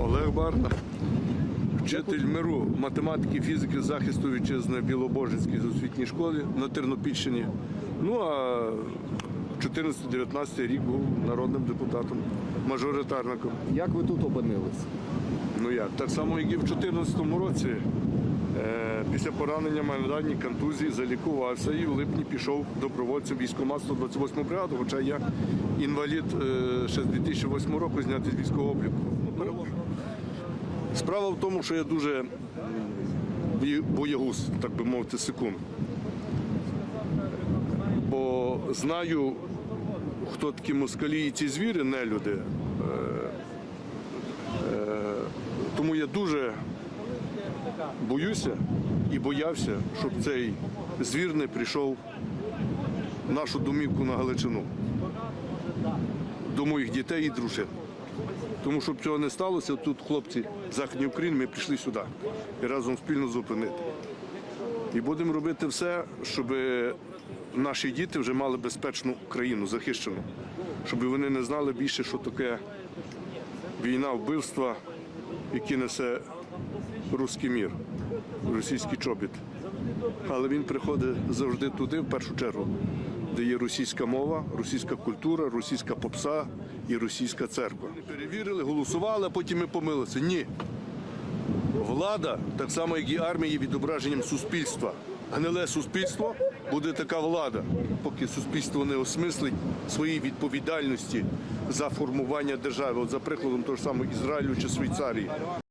Олег Барна, вчитель миру математики, фізики, захисту вітчизни Білобожицькій освітній школі на Тернопільщині. Ну а в 14-19 рік був народним депутатом, мажоритарником. Як ви тут опинились? Ну як, так само, як і в 2014 році. Е, після поранення майданні контузії залікувався і в липні пішов добровольцем військкомат 128 бригаду, хоча я інвалід е, ще з 2008 року знятий з військового обліку. Справа в тому, що я дуже боягуз, так би мовити, секунд. Бо знаю, хто такі москалі і ці звірі, нелюди. Тому я дуже боюся і боявся, щоб цей звір не прийшов в нашу домівку на Галичину. До моїх дітей і дружин. Тому щоб цього не сталося, тут хлопці з Західної України ми прийшли сюди і разом спільно зупинити. І будемо робити все, щоб наші діти вже мали безпечну країну, захищену, щоб вони не знали більше, що таке війна, вбивства, які несе руський мір, російський чобіт. Але він приходить завжди туди, в першу чергу, де є російська мова, російська культура, російська попса і російська церква. Ми перевірили, голосували, а потім ми помилися. Ні. Влада, так само як і армія, є відображенням суспільства. Гниле суспільство буде така влада, поки суспільство не осмислить свої відповідальності за формування держави. От за прикладом того ж самого Ізраїлю чи Швейцарії.